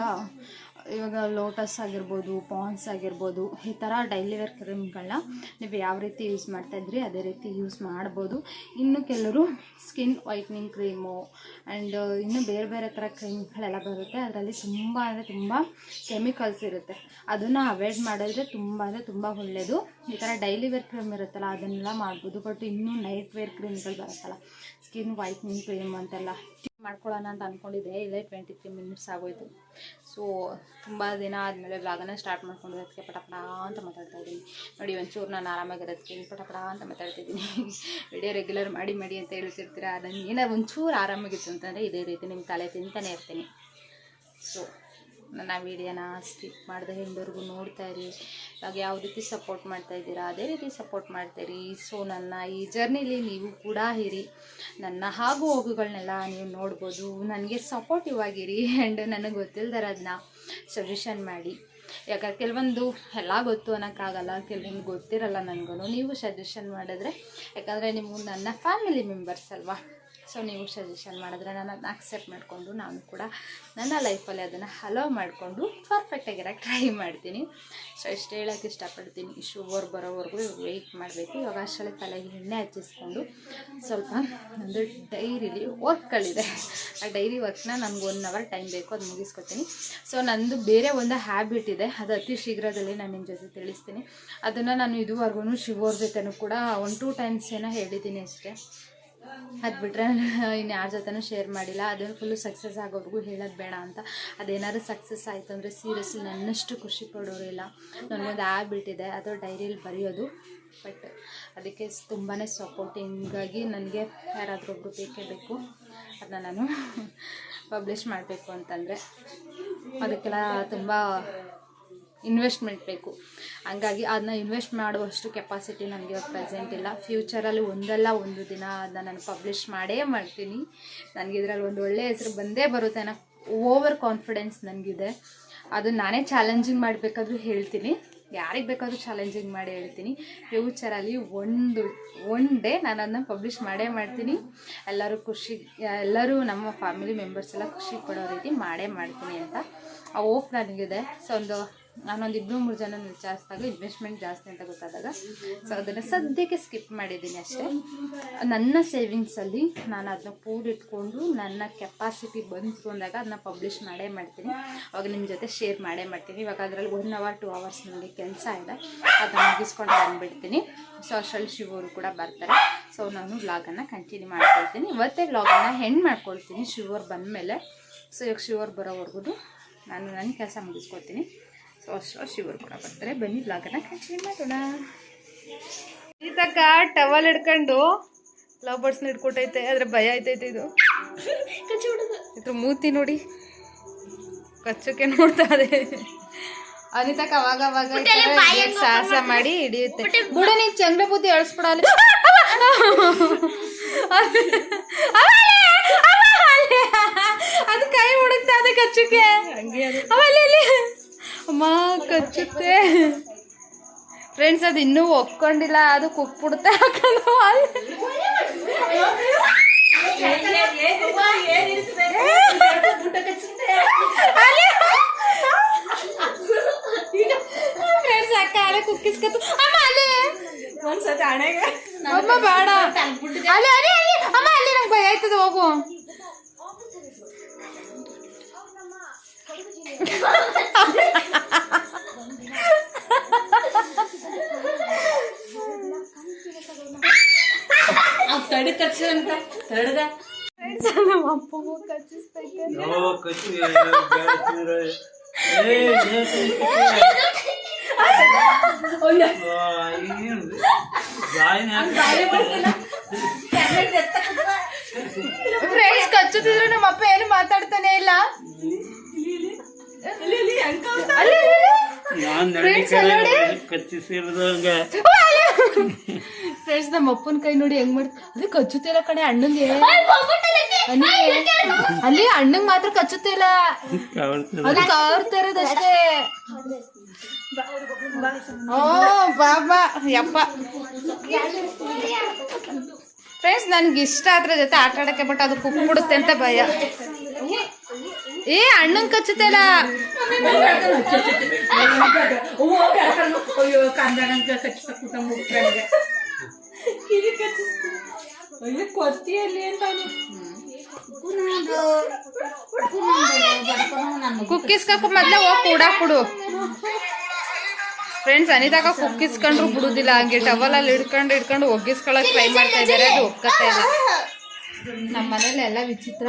A: ಇವಾಗ ಲೋಟಸ್ ಆಗಿರ್ಬೋದು, ಪಾನ್ಸ್ ಆಗಿರ್ಬೋದು, ಈ ಥರ ಡೈಲಿ ವೇರ್ ಕ್ರೀಮ್ಗಳನ್ನ ನೀವು ಯಾವ ರೀತಿ ಯೂಸ್ ಮಾಡ್ತಾ ಇದ್ರಿ, ಅದೇ ರೀತಿ ಯೂಸ್ ಮಾಡ್ಬೋದು. ಇನ್ನು ಕೆಲವರು ಸ್ಕಿನ್ ವೈಟ್ನಿಂಗ್ ಕ್ರೀಮು ಆ್ಯಂಡ್ ಇನ್ನು ಬೇರೆ ಬೇರೆ ಥರ ಕ್ರೀಮ್ಗಳೆಲ್ಲ ಬರುತ್ತೆ. ಅದರಲ್ಲಿ ತುಂಬ ಅಂದರೆ ತುಂಬ ಕೆಮಿಕಲ್ಸ್ ಇರುತ್ತೆ. ಅದನ್ನು ಅವಾಯ್ಡ್ ಮಾಡಿದ್ರೆ ತುಂಬ ಅಂದರೆ ತುಂಬ ಒಳ್ಳೆಯದು ಈ ಥರ ಡೈಲಿ ವೇರ್ ಕ್ರೀಮ್ ಇರುತ್ತಲ್ಲ, ಅದನ್ನೆಲ್ಲ ಮಾಡ್ಬೋದು. ಬಟ್ ಇನ್ನೂ ನೈಟ್ ವೇರ್ ಕ್ರೀಮ್ಗಳು ಬರುತ್ತಲ್ಲ ಸ್ಕಿನ್ ವೈಟ್ನಿಂಗ್ ಕ್ರೀಮ್ ಅಂತೆಲ್ಲ. ಮಾಡ್ಕೊಳ್ಳೋಣ ಅಂತ ಅಂದ್ಕೊಂಡಿದ್ದೆ ಇಲ್ಲೇ ಟ್ವೆಂಟಿ ತ್ರೀ ಮಿನಿಟ್ಸ್ ಆಗೋಯ್ತು. ಸೊ ತುಂಬ ದಿನ ಆದಮೇಲೆ ವ್ಲಾಗನ್ನ ಸ್ಟಾರ್ಟ್ ಮಾಡ್ಕೊಂಡು ಅದಕ್ಕೆ ಪಟಪಡ ಅಂತ ಮಾತಾಡ್ತಾ ಇದ್ದೀನಿ. ನೋಡಿ, ಒಂಚೂರು ನಾನು ಆರಾಮಾಗಿರೋದಕ್ಕೆ ಪಟಪಡ ಅಂತ ಮಾತಾಡ್ತಿದ್ದೀನಿ ವಿಡಿಯೋ ರೆಗ್ಯುಲರ್ ಮಾಡಿ ಮಾಡಿ ಅಂತ ಹೇಳ್ತಿರ್ತೀರ? ನಾನು ಏನೋ ಒಂಚೂರು ಆರಾಮಾಗಿತ್ತು ಅಂತಂದರೆ ಇದೇ ರೀತಿ ನಿಮ್ಮ ತಲೆ ತಿಂತಾನೆ ಇರ್ತೀನಿ. ಸೊ ನನ್ನ ವೀಡಿಯೋನ ಸ್ಕಿಪ್ ಮಾಡಿದೆ ನೋಡ್ತಾ ಇರಿ. ಇವಾಗ ಯಾವ ರೀತಿ ಸಪೋರ್ಟ್ ಮಾಡ್ತಾ ಇದ್ದೀರಾ, ಅದೇ ರೀತಿ ಸಪೋರ್ಟ್ ಮಾಡ್ತಾಯಿರಿ ಸೊ ನನ್ನ ಈ ಜರ್ನಿಲಿ ನೀವು ಕೂಡ ಇರಿ. ನನ್ನ ಆಗು ಹೋಗುಗಳನ್ನೆಲ್ಲ ನೀವು ನೋಡ್ಬೋದು. ನನಗೆ ಸಪೋರ್ಟಿವ್ ಆಗಿರಿ. ಆ್ಯಂಡ್ ನನಗೆ ಗೊತ್ತಿಲ್ದಿರೋದನ್ನ ಸಜೆಷನ್ ಮಾಡಿ. ಯಾಕಂದ್ರೆ ಕೆಲವೊಂದು ಎಲ್ಲ ಗೊತ್ತು ಅನ್ನೋಕ್ಕಾಗಲ್ಲ, ಕೆಲವೊಂದು ಗೊತ್ತಿರಲ್ಲ ನನಗೂ ನೀವು ಸಜೆಷನ್ ಮಾಡಿದ್ರೆ, ಯಾಕಂದರೆ ನೀವು ನನ್ನ ಫ್ಯಾಮಿಲಿ ಮೆಂಬರ್ಸ್ ಅಲ್ವಾ? ಸೊ ನೀವು ಸಜೆಷನ್ ಮಾಡಿದ್ರೆ ನಾನು ಅದನ್ನ ಅಕ್ಸೆಪ್ಟ್ ಮಾಡಿಕೊಂಡು ನಾನು ಕೂಡ ನನ್ನ ಲೈಫಲ್ಲಿ ಅದನ್ನು ಹಲೋ ಮಾಡಿಕೊಂಡು ಪರ್ಫೆಕ್ಟಾಗಿರೋಕ್ಕೆ ಟ್ರೈ ಮಾಡ್ತೀನಿ. ಸೊ ಇಷ್ಟು ಹೇಳೋಕ್ಕೆ ಇಷ್ಟಪಡ್ತೀನಿ. ಶುಗರ್ ಬರೋವರೆಗೂ ವೆಯ್ಟ್ ಮಾಡಬೇಕು. ಇವಾಗ ಅಷ್ಟರಲ್ಲಿ ತಲೆಗೆ ಎಣ್ಣೆ ಹಚ್ಚಿಸ್ಕೊಂಡು ಸ್ವಲ್ಪ ನಂದು ಡೈರಿಲಿ ವರ್ಕ್ಗಳಿದೆ ಆ ಡೈರಿ ವರ್ಕ್ನ ನನಗೆ ಒನ್ ಅವರ್ ಟೈಮ್ ಬೇಕು, ಅದು ಮುಗಿಸ್ಕೊತೀನಿ. ಸೊ ನಂದು ಬೇರೆ ಒಂದು ಹ್ಯಾಬಿಟ್ ಇದೆ. ಅದು ಅತಿ ಶೀಘ್ರದಲ್ಲಿ ನಾನು ನಿಮ್ಮ ಜೊತೆ ತಿಳಿಸ್ತೀನಿ. ಅದನ್ನು ನಾನು ಇದುವರೆಗೂ ಶಿವೋರ್ ಜೊತೆನೂ ಕೂಡ ಒನ್ ಟೂ ಟೈಮ್ಸ್ ಏನೋ ಹೇಳಿದ್ದೀನಿ ಅಷ್ಟೇ. ಅದು ಬಿಟ್ಟರೆ ಇನ್ನು ಯಾರ ಜೊತೆನೂ ಶೇರ್ ಮಾಡಿಲ್ಲ. ಅದನ್ನು ಫುಲ್ಲು ಸಕ್ಸಸ್ ಆಗೋವರೆಗೂ ಹೇಳೋದು ಬೇಡ ಅಂತ. ಅದೇನಾದ್ರು ಸಕ್ಸಸ್ ಆಯಿತು ಅಂದರೆ ಸೀರಿಯಸ್ಲಿ ನನ್ನಷ್ಟು ಖುಷಿ ಪಡೋರಿಲ್ಲ. ನನಗೊಂದು ಇದೆ. ಅದು ಡೈರಿಯಲ್ಲಿ ಬರೆಯೋದು. ಬಟ್ ಅದಕ್ಕೆ ತುಂಬಾ ಸಪೋರ್ಟಿಂಗಾಗಿ ನನಗೆ ಯಾರಾದರೂ ಒಬ್ಬರು ಬೇಕೇ ಬೇಕು. ಅದನ್ನ ನಾನು ಪಬ್ಲಿಷ್ ಮಾಡಬೇಕು ಅಂತಂದರೆ. ಅದಕ್ಕೆಲ್ಲ ತುಂಬ ಇನ್ವೆಸ್ಟ್ಮೆಂಟ್ ಬೇಕು. ಹಂಗಾಗಿ ಅದನ್ನ ಇನ್ವೆಸ್ಟ್ ಮಾಡುವಷ್ಟು ಕೆಪಾಸಿಟಿ ನನಗೆ ಇವಾಗ ಪ್ರೆಸೆಂಟ್ ಇಲ್ಲ. ಫ್ಯೂಚರಲ್ಲಿ ಒಂದಲ್ಲ ಒಂದು ದಿನ ಅದನ್ನ ನಾನು ಪಬ್ಲಿಷ್ ಮಾಡೇ ಮಾಡ್ತೀನಿ. ನನಗೆ ಇದರಲ್ಲಿ ಒಂದು ಒಳ್ಳೆಯ ಹೆಸರು ಬಂದೇ ಬರುತ್ತೆ ಅನ್ನೋ ಓವರ್ ಕಾನ್ಫಿಡೆನ್ಸ್ ನನಗಿದೆ. ಅದು ನಾನೇ ಚಾಲೆಂಜಿಂಗ್ ಮಾಡಬೇಕಾದ್ರೂ ಹೇಳ್ತೀನಿ. ಯಾರಿಗೆ ಬೇಕಾದರೂ ಚಾಲೆಂಜಿಂಗ್ ಮಾಡಿ ಹೇಳ್ತೀನಿ. ಫ್ಯೂಚರಲ್ಲಿ ಒಂದು ಒನ್ ಡೇ ನಾನು ಅದನ್ನ ಪಬ್ಲಿಷ್ ಮಾಡೇ ಮಾಡ್ತೀನಿ. ಎಲ್ಲರೂ ಖುಷಿ, ಎಲ್ಲರೂ ನಮ್ಮ ಫ್ಯಾಮಿಲಿ ಮೆಂಬರ್ಸ್ ಎಲ್ಲ ಖುಷಿ ಪಡೋ ರೀತಿ ಮಾಡೇ ಮಾಡ್ತೀನಿ ಅಂತ ಆ ಓಪ್ ನನಗಿದೆ. ಸೊ ಒಂದು ನಾನೊಂದು ಇಬ್ಬರು ಮೂರು ಜನ ವಿಚಾರಿಸಿದಾಗ ಇನ್ವೆಸ್ಟ್ಮೆಂಟ್ ಜಾಸ್ತಿ ಅಂತ ಗೊತ್ತಾದಾಗ. ಸೊ ಅದನ್ನು ಸದ್ಯಕ್ಕೆ ಸ್ಕಿಪ್ ಮಾಡಿದ್ದೀನಿ ಅಷ್ಟೇ. ನನ್ನ ಸೇವಿಂಗ್ಸಲ್ಲಿ ನಾನು ಅದನ್ನ ಕೂಡಿಟ್ಕೊಂಡು ನನ್ನ ಕೆಪಾಸಿಟಿ ಅಂದಾಗ ಅದನ್ನ ಪಬ್ಲಿಷ್ ಮಾಡೇ ಮಾಡ್ತೀನಿ. ಅವಾಗ ನಿಮ್ಮ ಜೊತೆ ಶೇರ್ ಮಾಡೇ ಮಾಡ್ತೀನಿ. ಇವಾಗ ಅದರಲ್ಲಿ ಒನ್ ಅವರ್ ಟು ಅವರ್ಸ್ ನನಗೆ ಕೆಲಸ ಇದೆ. ಅದನ್ನು ಮುಗಿಸ್ಕೊಂಡು ಬಂದುಬಿಡ್ತೀನಿ. ಸೊ ಅಷ್ಟರಲ್ಲಿ ಶಿವರು ಕೂಡ ಬರ್ತಾರೆ. ಸೊ ನಾನು ವ್ಲಾಗನ್ನು ಕಂಟಿನ್ಯೂ ಮಾಡ್ಕೊಳ್ತೀನಿ. ಇವತ್ತೇ ವ್ಲಾಗನ್ನು ಹೆಣ್ಣು ಮಾಡ್ಕೊಳ್ತೀನಿ. ಶಿವರು ಬಂದಮೇಲೆ. ಸೊ ಇವಾಗ ಶಿವರು ಬರೋವರೆಗೂ ನಾನು ನನ್ನ ಕೆಲಸ ಮುಗಿಸ್ಕೊಳ್ತೀನಿ. ಸೊ ಅಷ್ಟು ಇವರು ಕೂಡ ಬರ್ತಾರೆ ಬನ್ನಿ ಬ್ಲಾಗನ್ನ ಕಂಟಿನ್ಯೂ ಮಾಡೋಣ ಈತಕ್ಕ ಟವಲ್ ಹಿಡ್ಕೊಂಡು ಲವ್ ಬರ್ಡ್ಸ್ನ ಹಿಡ್ಕೊಟ್ಟೈತೆ ಆದ್ರೆ ಭಯ ಆಯ್ತೈತೆ ಇದು ಇದ್ರ ಮೂತಿ ನೋಡಿ ಕಚ್ಚಕ್ಕೆ ನೋಡ್ತಾ ಇದೆ ಅನಿತಕ್ಕ ಅವಾಗ ಅವಾಗ ಈ ಸಾಹಸ ಮಾಡಿ ಹಿಡಿಯುತ್ತೆ ಬಿಡು ನೀನ್ ಚಂದ್ರ ಬುದ್ಧಿ ಅಳಿಸ್ಬಿಡಲ್ಲ ಅದು ಕೈ ಹುಡುಕ್ತಾ ಇದೆ ಕಚ್ಚಕ್ಕೆ. ಅಮ್ಮ ಕಚ್ಚುತ್ತೆ. ಫ್ರೆಂಡ್ಸ್ ಅದು ಇನ್ನೂ ಒಪ್ಕೊಂಡಿಲ್ಲ ಅದು ಕುಕ್ಬಿಡುತ್ತೆ ಹಾಕೊಂಡು ಫ್ರೆಂಡ್ಸ್ ಅಕ್ಕ ಅಲ್ಲೇ ಕುಕ್ಕಿಸ್ಕತ್ತು ಅಮ್ಮ ಅಲ್ಲಿ. ಅಮ್ಮ ಬೇಡ. ಅಲ್ಲಿ ಅಲ್ಲಿ. ಅಮ್ಮ ಅಲ್ಲಿ ನಂಗೆ ಭಯ ಆಯ್ತದ ಹೋಗು. ಫ್ರೆಂಡ್ಸ್ ನಮ್ಮ ಅಪ್ಪ ಕಚ್ಚಿಸ್ತೈತೆ. ಫ್ರೆಂಡ್ಸ್ ಕಚ್ಚುತ್ತಿದ್ರು ನಮ್ಮ ಅಪ್ಪ ಏನು ಮಾತಾಡ್ತಾನೆ ಇಲ್ಲ? ನೋಡಿ.
B: ಕಚ್ಚಿಸಿರ್ದಂಗ.
A: ಫ್ರೆಂಡ್ಸ್ ನಮ್ಮ ಅಪ್ಪನ ಕೈ ನೋಡಿ ಹೆಂಗ್ ಮಾಡ್ತ ಅದು ಕಚ್ಚುತ್ತಿಲ್ಲ ಕಣೆ ಅಣ್ಣಂಗೆ. ಅಲ್ಲಿ ಅಲ್ಲಿ ಅಣ್ಣಂಗ್ ಮಾತ್ರ ಕಚ್ಚುತ್ತಿಲ್ಲ ಅದು ಕಾವ್ತಾ ಇರೋದಷ್ಟೇ ಓ ಬಾಬಾ ಯಪ್ಪ. ಫ್ರೆಂಡ್ಸ್ ನನ್ಗೆ ಇಷ್ಟ ಅದ್ರ ಜೊತೆ ಆಟ ಆಡಕ್ಕೆ ಬಟ್ ಅದು ಕುಕ್ಬಿಡುತ್ತೆ ಅಂತ ಭಯ. ಏ
C: ಅಣ್ಣಂಗ್ ಕಚ್ಚುತ್ತೆ ಇಲ್ಲ ಅಯ್ಯೋ ಕೊತ್ತಿಯಲ್ಲಿ ಅಂತ
A: ಕುಕ್ಕೀಸ್ ಕಾಕು ಮೊದ್ಲೇ ಹೋಗಿ ಕೂಡ ಕೊಡು. ಫ್ರೆಂಡ್ಸ್ ಅನಿತಾಗ ಕುಕ್ಕಿಸ್ಕೊಂಡ್ರು ಬಿಡುದಿಲ್ಲ. ಹಂಗೆ ಟವಲಲ್ಲಿ ಹಿಡ್ಕೊಂಡು ಹಿಡ್ಕೊಂಡು ಒಗ್ಗಿಸ್ಕೊಳಕ್ ಟ್ರೈ ಮಾಡ್ತಾ ಇದ್ದಾರೆ ಅದು ಒಕ್ಕತ್ತೆ ಇಲ್ಲ ನಮ್ಮ ಮನೇಲಿ ಎಲ್ಲ ವಿಚಿತ್ರ.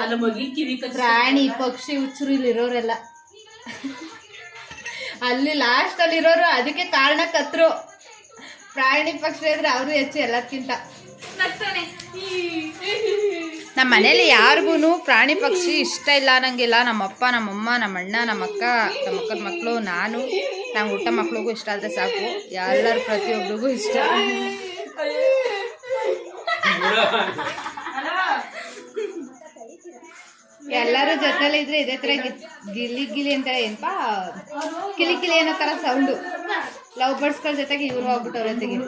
A: ಪ್ರಾಣಿ ಪಕ್ಷಿ ಹುಚ್ಚರು ಇಲ್ಲಿ ಇರೋರೆಲ್ಲ ಅಲ್ಲಿ ಲಾಸ್ಟ್ ಅಲ್ಲಿ ಇರೋರು ಅದಕ್ಕೆ ಕಾರಣ ಕತ್ರು. ಪ್ರಾಣಿ ಪಕ್ಷಿ ಅಂದ್ರೆ ಅವರು ಹೆಚ್ಚು ಎಲ್ಲದಕ್ಕಿಂತ ನಮ್ಮ ಮನೇಲಿ ಯಾರಿಗೂ ಪ್ರಾಣಿ ಪಕ್ಷಿ ಇಷ್ಟ ಇಲ್ಲ ಅನ್ನಂಗಿಲ್ಲ. ನಮ್ಮಪ್ಪ ನಮ್ಮಮ್ಮ ನಮ್ಮ ಅಣ್ಣ ನಮ್ಮ ಅಕ್ಕ ನಮ್ಮ ಅಕ್ಕನ ಮಕ್ಕಳು ನಾನು. ನಮ್ಮ ಊಟ ಮಕ್ಳಿಗೂ ಇಷ್ಟ ಆದರೆ ಸಾಕು. ಎಲ್ಲರ ಪ್ರತಿಯೊಬ್ಬರಿಗೂ ಇಷ್ಟ. ಎಲ್ಲರೂ ಜೊತೆಲಿ ಇದ್ರೆ ಇದೇ ತರ ಗಿಲಿ ಗಿಲಿ ಅಂತ ಏನಪ್ಪಾ ಕಿಲಿ ಕಿಲಿ ಅನ್ನೋ ತರ ಸೌಂಡು ಲವ್ ಬರ್ಡ್ಸ್ಗಳ ಜೊತೆಗೆ ಇವ್ರು ಹೋಗ್ಬಿಟ್ಟವ್ರ ಜೊತೆಗೆ.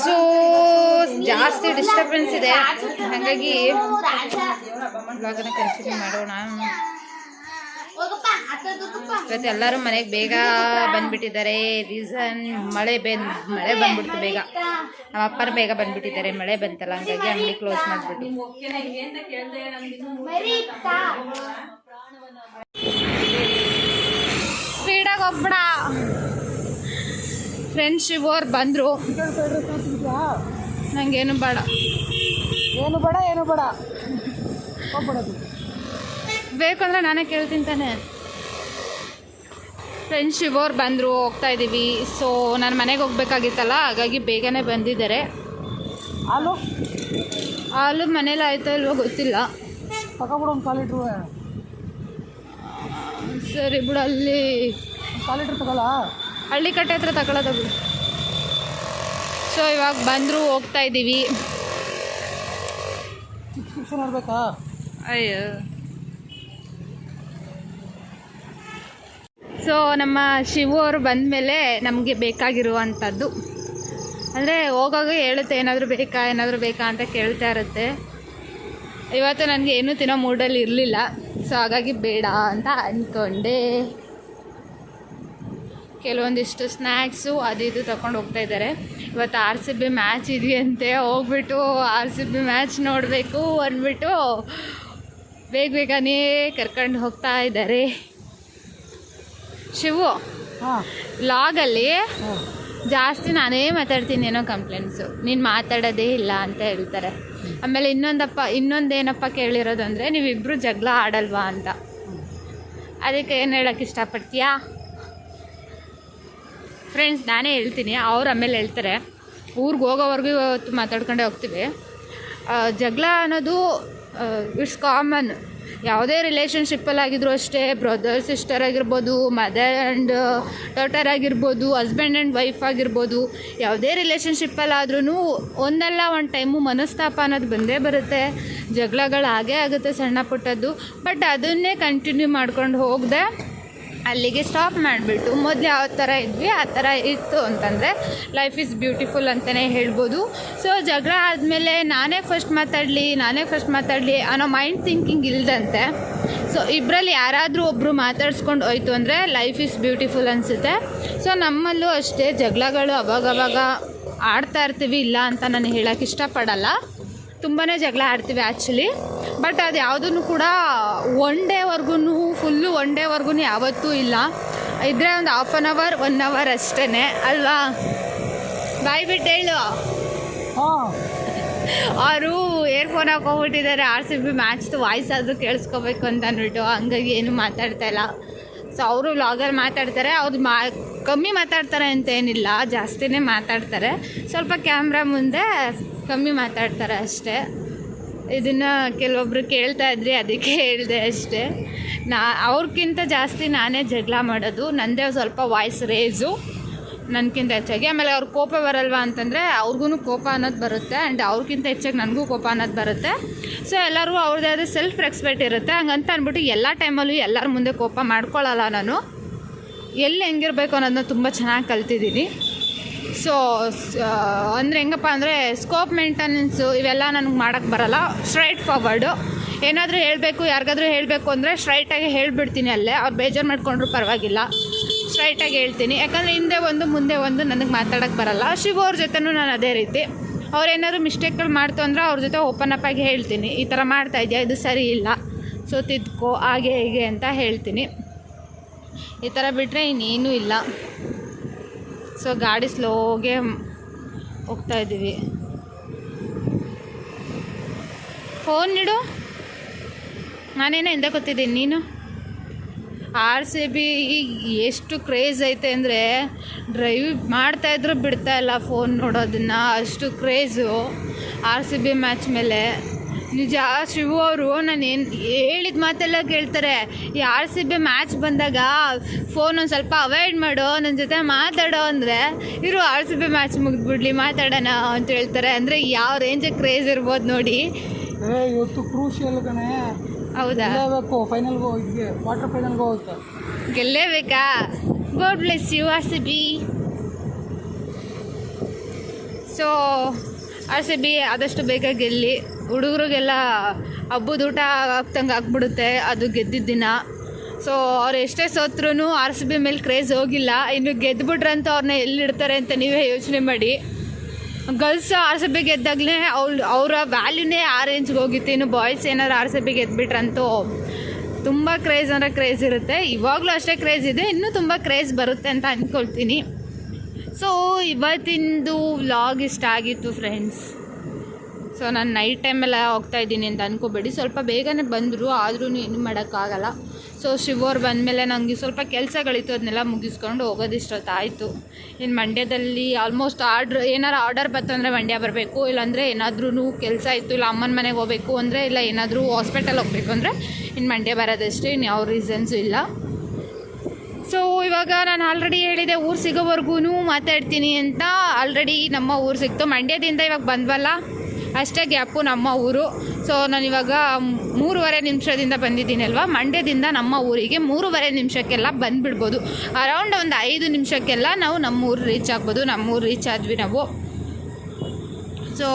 A: ಸೊ ಜಾಸ್ತಿ ಡಿಸ್ಟರ್ಬೆನ್ಸ್ ಇದೆ. ಹಾಗಾಗಿ ಕಂಟಿನ್ಯೂ ಮಾಡೋಣ. ಇವತ್ತು ಎಲ್ಲರೂ ಮನೆಗೆ ಬೇಗ ಬಂದ್ಬಿಟ್ಟಿದ್ದಾರೆ. ರೀಸನ್ ಮಳೆ ಬಂದ್ ಮಳೆ ಬಂದ್ಬಿಡ್ತು ಬೇಗ. ನಮ್ಮ ಅಪ್ಪನ ಬೇಗ ಬಂದ್ಬಿಟ್ಟಿದ್ದಾರೆ. ಮಳೆ ಬಂತಲ್ಲ ಹಂಗಾಗಿ ಅಂಗಡಿ ಕ್ಲೋಸ್ ಮಾಡಿಬಿಟ್ಟು. ಸ್ಪೀಡಾಗಿ ಹೋಗ್ಬಿಡ ಫ್ರೆಂಡ್ಸ್ ಬಂದ್ರು. ಬಂದರು ನಂಗೇನು ಬೇಡ.
C: ಏನು ಬೇಡ ಏನು ಬೇಡ. ಬೇಕಂದ್ರೆ
A: ಬೇಕು ಅಂದ್ರೆ ನಾನೇ ಕೇಳ್ತೀನಿ ತಾನೆ. ಫ್ರೆಂಡ್ಸ್ ಅವ್ರು ಬಂದರು ಹೋಗ್ತಾ ಇದ್ದೀವಿ ಸೊ ನಾನು ಮನೆಗೆ ಹೋಗ್ಬೇಕಾಗಿತ್ತಲ್ಲ ಹಾಗಾಗಿ ಬೇಗನೆ ಬಂದಿದ್ದಾರೆ.
C: ಹಾಲು?
A: ಹಾಲು ಮನೇಲಿ ಆಯ್ತಾ ಇಲ್ವೋ ಗೊತ್ತಿಲ್ಲ.
C: ಪಕ್ಕ ಒಂದು ಕಾಲಿಟ್ರು. ಲೀಟ್ರು
A: ಸರಿ ಬಿಡು ಅಲ್ಲಿ.
C: ಕಾಲು ಲೀಟ್ರ್ ತಗೊಲ್ಲ
A: ಹಳ್ಳಿ ಕಟ್ಟೆ ಹತ್ರ ತಗೊಳ್ಳೋದು ಸೊ ಇವಾಗ ಬಂದರು ಹೋಗ್ತಾ ಇದ್ದೀವಿ ಅಯ್ಯೋ. ಸೊ ನಮ್ಮ ಶಿವು ಅವರು ಬಂದಮೇಲೆ ನಮಗೆ ಬೇಕಾಗಿರುವಂಥದ್ದು. ಅಂದರೆ ಹೋಗಾಗ ಹೇಳುತ್ತೆ ಏನಾದರೂ ಬೇಕಾ ಏನಾದರೂ ಬೇಕಾ ಅಂತ ಕೇಳ್ತಾ ಇರುತ್ತೆ. ಇವತ್ತು ನನಗೆ ಏನೂ ತಿನ್ನೋ ಮೂಡಲ್ಲಿ ಇರಲಿಲ್ಲ. ಸೊ ಹಾಗಾಗಿ ಬೇಡ ಅಂತ ಅಂದ್ಕೊಂಡೆ ಕೆಲವೊಂದಿಷ್ಟು ಸ್ನ್ಯಾಕ್ಸು ಅದು ಇದು ತಗೊಂಡು ಹೋಗ್ತಾ ಇದ್ದಾರೆ. ಇವತ್ತು ಆರ್ ಸಿ ಬಿ ಮ್ಯಾಚ್ ಇದೆಯಂತೆ ಹೋಗ್ಬಿಟ್ಟು ಆರ್ ಸಿ ಬಿ ಮ್ಯಾಚ್ ನೋಡಬೇಕು ಅಂದ್ಬಿಟ್ಟು ಬೇಗ ಬೇಗನೆ ಕರ್ಕೊಂಡು ಹೋಗ್ತಾ ಇದ್ದಾರೆ. ಶಿವು
C: ಹಾಂ.
A: ಲಾಗಲ್ಲಿ ಜಾಸ್ತಿ ನಾನೇ ಮಾತಾಡ್ತೀನಿ ಏನೋ ಕಂಪ್ಲೇಂಟ್ಸು. ನೀನು ಮಾತಾಡೋದೇ ಇಲ್ಲ ಅಂತ ಹೇಳ್ತಾರೆ. ಆಮೇಲೆ ಇನ್ನೊಂದಪ್ಪ ಇನ್ನೊಂದೇನಪ್ಪ ಕೇಳಿರೋದು ಅಂದರೆ ನೀವಿಬ್ಬರು ಜಗಳ ಆಡಲ್ವಾ ಅಂತ. ಅದಕ್ಕೆ ಏನು ಹೇಳೋಕ್ಕೆ ಇಷ್ಟಪಡ್ತೀಯಾ? ಫ್ರೆಂಡ್ಸ್ ನಾನೇ ಹೇಳ್ತೀನಿ, ಅವ್ರು ಆಮೇಲೆ ಹೇಳ್ತಾರೆ. ಊರಿಗೆ ಹೋಗೋವರೆಗೂ ಇವತ್ತು ಮಾತಾಡ್ಕೊಂಡೇ ಹೋಗ್ತೀವಿ. ಜಗಳ ಅನ್ನೋದು ಇಟ್ಸ್ ಕಾಮನ್ ಯಾವುದೇ ರಿಲೇಷನ್ಶಿಪ್ಪಲ್ಲಾಗಿದ್ರು ಅಷ್ಟೇ ಬ್ರದರ್ ಸಿಸ್ಟರ್ ಆಗಿರ್ಬೋದು ಮದರ್ ಆ್ಯಂಡ್ ಡಾಟರ್ ಆಗಿರ್ಬೋದು ಹಸ್ಬೆಂಡ್ ಆ್ಯಂಡ್ ವೈಫ್ ಆಗಿರ್ಬೋದು, ಯಾವುದೇ ರಿಲೇಷನ್ಶಿಪ್ಪಲ್ಲಾದ್ರೂ ಒಂದಲ್ಲ ಒಂದು ಟೈಮು ಮನಸ್ತಾಪ ಅನ್ನೋದು ಬಂದೇ ಬರುತ್ತೆ. ಜಗಳಗಳು ಆಗೇ ಆಗುತ್ತೆ ಸಣ್ಣ ಪುಟ್ಟದ್ದು. ಬಟ್ ಅದನ್ನೇ ಕಂಟಿನ್ಯೂ ಮಾಡ್ಕೊಂಡು ಹೋಗದೆ ಅಲ್ಲಿಗೆ ಸ್ಟಾಪ್ ಮಾಡಿಬಿಟ್ಟು, ಮೊದಲು ಯಾವ ಥರ ಇದ್ವಿ, ಆ ಥರ ಇತ್ತು ಅಂತಂದರೆ ಲೈಫ್ ಈಸ್ ಬ್ಯೂಟಿಫುಲ್ ಅಂತಲೇ ಹೇಳ್ಬೋದು. ಸೊ ಜಗಳ ಆದಮೇಲೆ ನಾನೇ ಫಸ್ಟ್ ಮಾತಾಡಲಿ, ನಾನೇ ಫಸ್ಟ್ ಮಾತಾಡಲಿ ಅನ್ನೋ ಮೈಂಡ್ ಥಿಂಕಿಂಗ್ ಇಲ್ದಂತೆ ಸೊ ಇಬ್ಬರಲ್ಲಿ ಯಾರಾದರೂ ಒಬ್ಬರು ಮಾತಾಡ್ಸ್ಕೊಂಡು ಹೋಯ್ತು ಅಂದರೆ ಲೈಫ್ ಇಸ್ ಬ್ಯೂಟಿಫುಲ್ ಅನಿಸುತ್ತೆ. ಸೊ ನಮ್ಮಲ್ಲೂ ಅಷ್ಟೇ ಜಗಳಗಳು ಅವಾಗವಾಗ ಆಡ್ತಾ ಇರ್ತೀವಿ, ಇಲ್ಲ ಅಂತ ನಾನು ಹೇಳೋಕ್ಕೆ ಇಷ್ಟಪಡಲ್ಲ. ತುಂಬಾ ಜಗಳ ಆಡ್ತೀವಿ ಆ್ಯಕ್ಚುಲಿ ಬಟ್ ಅದು ಯಾವುದನ್ನು ಕೂಡ ಒನ್ ಡೇವರೆಗೂ ಫುಲ್ಲು ಒನ್ ಡೇವರೆಗೂ ಯಾವತ್ತೂ ಇಲ್ಲ. ಇದ್ರೆ ಒಂದು half an hour one hour ಅಷ್ಟೇ ಅಲ್ವಾ? ಬಾಯ್ ಬಿಟ್ಟು ಹೇಳು. ಅವರು ಏರ್ಫೋನ್ ಹಾಕೊಂಡ್ಬಿಟ್ಟಿದ್ದಾರೆ. ಆರ್ ಸಿ ಬಿ ಮ್ಯಾಚ್ದು ವಾಯ್ಸ್ ಆದರೂ ಕೇಳಿಸ್ಕೋಬೇಕು ಅಂತ ಅಂದ್ಬಿಟ್ಟು ಹಂಗಾಗಿ ಏನು ಮಾತಾಡ್ತಾ ಇಲ್ಲ. ಸೊ ಅವರು ವ್ಲಾಗಲ್ಲಿ ಮಾತಾಡ್ತಾರೆ. ಅವ್ರು ಮಾ ಕಮ್ಮಿ ಮಾತಾಡ್ತಾರೆ ಅಂತ ಏನಿಲ್ಲ. ಜಾಸ್ತಿನೇ ಮಾತಾಡ್ತಾರೆ. ಸ್ವಲ್ಪ ಕ್ಯಾಮ್ರಾ ಮುಂದೆ ಕಮ್ಮಿ ಮಾತಾಡ್ತಾರೆ ಅಷ್ಟೇ. ಇದನ್ನು ಕೆಲವೊಬ್ರು ಕೇಳ್ತಾ ಇದ್ರಿ, ಅದಕ್ಕೆ ಹೇಳಿದೆ ಅಷ್ಟೇ. ನಾ ಅವ್ರಿಗಿಂತ ಜಾಸ್ತಿ ನಾನೇ ಜಗಳ ಮಾಡೋದು. ನನ್ನದೇ ಸ್ವಲ್ಪ ವಾಯ್ಸ್ ರೇಸು ನನಗಿಂತ ಹೆಚ್ಚಾಗಿ. ಆಮೇಲೆ ಅವ್ರ ಕೋಪ ಬರಲ್ವಾ ಅಂತಂದರೆ ಅವ್ರಿಗೂ ಕೋಪ ಅನ್ನೋದು ಬರುತ್ತೆ. ಆ್ಯಂಡ್ ಅವ್ರಿಗಿಂತ ಹೆಚ್ಚಾಗಿ ನನಗೂ ಕೋಪ ಅನ್ನೋದು ಬರುತ್ತೆ. ಸೊ ಎಲ್ಲರೂ ಅವ್ರದ್ದೇ ಆದ ಸೆಲ್ಫ್ ರೆಸ್ಪೆಕ್ಟ್ ಇರುತ್ತೆ. ಹಂಗಂತ ಅಂದ್ಬಿಟ್ಟು ಎಲ್ಲ ಟೈಮಲ್ಲೂ ಎಲ್ಲರ ಮುಂದೆ ಕೋಪ ಮಾಡ್ಕೊಳ್ಳಲ್ಲ ನಾನು. ಎಲ್ಲಿ ಹೆಂಗಿರ್ಬೇಕು ಅನ್ನೋದನ್ನ ತುಂಬ ಚೆನ್ನಾಗಿ ಕಲ್ತಿದ್ದೀನಿ. ಸೊ ಅಂದರೆ ಹೆಂಗಪ್ಪ ಅಂದರೆ ಸ್ಕೋಪ್ ಮೇಂಟೆನೆನ್ಸು ಇವೆಲ್ಲ ನನಗೆ ಮಾಡೋಕ್ಕೆ ಬರಲ್ಲ. ಸ್ಟ್ರೈಟ್ ಫಾರ್ವರ್ಡು ಏನಾದರೂ ಹೇಳಬೇಕು, ಯಾರಿಗಾದ್ರೂ ಹೇಳಬೇಕು ಅಂದರೆ ಸ್ಟ್ರೈಟಾಗಿ ಹೇಳಿಬಿಡ್ತೀನಿ ಅಲ್ಲೇ. ಅವ್ರು ಬೇಜಾರು ಮಾಡ್ಕೊಂಡ್ರು ಪರವಾಗಿಲ್ಲ. ಸ್ಟ್ರೈಟಾಗಿ ಹೇಳ್ತೀನಿ. ಯಾಕಂದರೆ ಹಿಂದೆ ಒಂದು, ಮುಂದೆ ಒಂದು ನನಗೆ ಮಾತಾಡೋಕ್ಕೆ ಬರಲ್ಲ. ಶಿವ ಅವ್ರ ಜೊತೆನೂ ನಾನು ಅದೇ ರೀತಿ. ಅವ್ರೇನಾದ್ರು ಮಿಸ್ಟೇಕ್ಗಳು ಮಾಡ್ತು ಅಂದ್ರೆ ಅವ್ರ ಜೊತೆ ಓಪನ್ ಅಪ್ ಆಗಿ ಹೇಳ್ತೀನಿ. ಈ ಥರ ಮಾಡ್ತಾ ಇದೆಯಾ, ಇದು ಸರಿ ಇಲ್ಲ. ಸೊ ತಿದ್ಕೋ, ಹಾಗೆ ಹೀಗೆ ಅಂತ ಹೇಳ್ತೀನಿ. ಈ ಥರ ಬಿಟ್ಟರೆ ಇನ್ನೇನೂ ಇಲ್ಲ. ಸೊ ಗಾಡಿ ಸ್ಲೋಗೆ ಹೋಗ್ತಾ ಇದ್ದೀವಿ. ಫೋನ್ ಇಡು ನಾನೇನೋ ಹಿಂದೆ ಗೊತ್ತಿದ್ದೀನಿ ನೀನು? ಆರ್ ಸಿ ಬಿ ಎಷ್ಟು ಕ್ರೇಜ್ ಐತೆ ಅಂದರೆ ಡ್ರೈವ್ ಮಾಡ್ತಾಯಿದ್ರು ಬಿಡ್ತಾ ಇಲ್ಲ ಫೋನ್ ನೋಡೋದನ್ನು. ಅಷ್ಟು craze R C B match ಮೇಲೆ. ನಿಜ ಶಿವು ಅವರು ನಾನು ಏನು ಹೇಳಿದ ಮಾತೆಲ್ಲ ಕೇಳ್ತಾರೆ. ಈ ಆರ್ ಸಿ ಬಿ ಮ್ಯಾಚ್ ಬಂದಾಗ ಫೋನ್ ಒಂದು ಸ್ವಲ್ಪ ಅವಾಯ್ಡ್ ಮಾಡು ನನ್ನ ಜೊತೆ ಮಾತಾಡೋ ಅಂದರೆ ಇರು ಆರ್ ಸಿ ಬಿ ಮ್ಯಾಚ್ ಮುಗಿದ್ಬಿಡ್ಲಿ ಮಾತಾಡೋಣ ಅಂತ ಹೇಳ್ತಾರೆ. ಅಂದರೆ ಯಾವ ರೇಂಜ್ ಕ್ರೇಜ್ ಇರ್ಬೋದು ನೋಡಿ.
C: ಇವತ್ತು ಕ್ರೂಷಿಯಲ್ ಕಣೆ.
A: ಹೌದಾ?
C: ಫೈನಲ್ಗೆ ಹೋಗಿ ಕ್ವಾರ್ಟರ್ ಫೈನಲ್ಗೆ ಹೋಗುತ್ತೆ.
A: ಗೆಲ್ಲೇಬೇಕಾ? God bless you R C B. So R C B ಆದಷ್ಟು ಬೇಗ ಗೆಲ್ಲಿ. ಹುಡುಗರಿಗೆಲ್ಲ ಹಬ್ಬದ ಊಟ ಆಗ್ತಂಗೆ ಆಗ್ಬಿಡುತ್ತೆ, ಅದು ಗೆದ್ದಿದ್ದ ದಿನ. ಸೊ ಅವ್ರು ಎಷ್ಟೇ ಸೋತ್ರೂ ಆರ್ ಸಿ ಬಿ ಮೇಲೆ ಕ್ರೇಜ್ ಹೋಗಿಲ್ಲ. ಇನ್ನು ಗೆದ್ದುಬಿಟ್ರಂತ ಅವ್ರನ್ನ ಎಲ್ಲಿಡ್ತಾರೆ ಅಂತ ನೀವೇ ಯೋಚನೆ ಮಾಡಿ. ಗರ್ಲ್ಸ್ ಆರ್ ಸಿ ಬಿ ಗೆದ್ದಾಗಲೇ ಅವ್ಳು, ಅವರ ವ್ಯಾಲ್ಯೂನೇ ಆ ರೇಂಜ್ಗೆ ಹೋಗಿತ್ತು. ಇನ್ನು ಬಾಯ್ಸ್ ಏನಾದ್ರು ಆರ್ ಸಿ ಬಿ ಗೆದ್ಬಿಟ್ರಂತೂ ತುಂಬ ಕ್ರೇಜ್ ಅಂದರೆ ಕ್ರೇಜ್ ಇರುತ್ತೆ. ಇವಾಗಲೂ ಅಷ್ಟೇ ಕ್ರೇಜ್ ಇದೆ. ಇನ್ನೂ ತುಂಬ ಕ್ರೇಜ್ ಬರುತ್ತೆ ಅಂತ ಅಂದ್ಕೊಳ್ತೀನಿ ಸೊ ಇವತ್ತಿಂದು ವ್ಲಾಗ್ ಇಷ್ಟ ಆಗಿತ್ತು ಫ್ರೆಂಡ್ಸ್ ಸೊ ನಾನು ನೈಟ್ ಟೈಮೆಲ್ಲ ಹೋಗ್ತಾ ಇದ್ದೀನಿ ಅಂತ ಅಂದ್ಕೋಬೇಡಿ ಸ್ವಲ್ಪ ಬೇಗನೆ ಬಂದರು, ಆದ್ರೂ ಏನು ಮಾಡೋಕ್ಕಾಗಲ್ಲ. ಸೊ ಶಿವೋರ್ ಬಂದಮೇಲೆ ನನಗೆ ಸ್ವಲ್ಪ ಕೆಲಸಗಳಿತ್ತು ಅದನ್ನೆಲ್ಲ ಮುಗಿಸ್ಕೊಂಡು ಹೋಗೋದಿಷ್ಟೊತ್ತಾಯಿತು ಇನ್ನು ಮಂಡ್ಯದಲ್ಲಿ ಆಲ್ಮೋಸ್ಟ್ ಆರ್ಡ್ರ್ ಏನಾರು ಆರ್ಡರ್ ಬಂತಂದರೆ ಮಂಡ್ಯ ಬರಬೇಕು, ಇಲ್ಲಾಂದರೆ ಏನಾದ್ರೂ ಕೆಲಸ ಇತ್ತು, ಇಲ್ಲ ಅಮ್ಮನ ಮನೆಗೆ ಹೋಗಬೇಕು ಅಂದರೆ, ಇಲ್ಲ ಏನಾದರೂ ಹಾಸ್ಪಿಟಲ್ ಹೋಗಬೇಕು ಅಂದರೆ ಇನ್ನು ಮಂಡ್ಯ ಬರೋದಷ್ಟೇ ಇನ್ನು ಯಾವ ರೀಸನ್ಸು ಇಲ್ಲ. ಸೊ ಇವಾಗ ನಾನು ಆಲ್ರೆಡಿ ಹೇಳಿದೆ, ಊರು ಸಿಗೋವರೆಗೂ ಮಾತಾಡ್ತೀನಿ ಅಂತ. ಆಲ್ರೆಡಿ ನಮ್ಮ ಊರು ಸಿಕ್ತು. ಮಂಡ್ಯದಿಂದ ಇವಾಗ ಬಂದ್ವಲ್ಲ? ಅಷ್ಟೇ ಗ್ಯಾಪು ನಮ್ಮ ಊರು. ಸೊ ನಾನು ಇವಾಗ ಮೂರುವರೆ ನಿಮಿಷದಿಂದ ಬಂದಿದ್ದೀನಿ ಅಲ್ವಾ ಮಂಡ್ಯದಿಂದ ನಮ್ಮ ಊರಿಗೆ ಮೂರುವರೆ ನಿಮಿಷಕ್ಕೆಲ್ಲ ಬಂದುಬಿಡ್ಬೋದು. ಅರೌಂಡ್ ಒಂದು ಐದು ನಿಮಿಷಕ್ಕೆಲ್ಲ ನಾವು ನಮ್ಮ ಊರು ರೀಚ್ ಆಗ್ಬೋದು. ನಮ್ಮ ಊರು ರೀಚ್ ಆದ್ವಿ ನಾವು. ಸೊ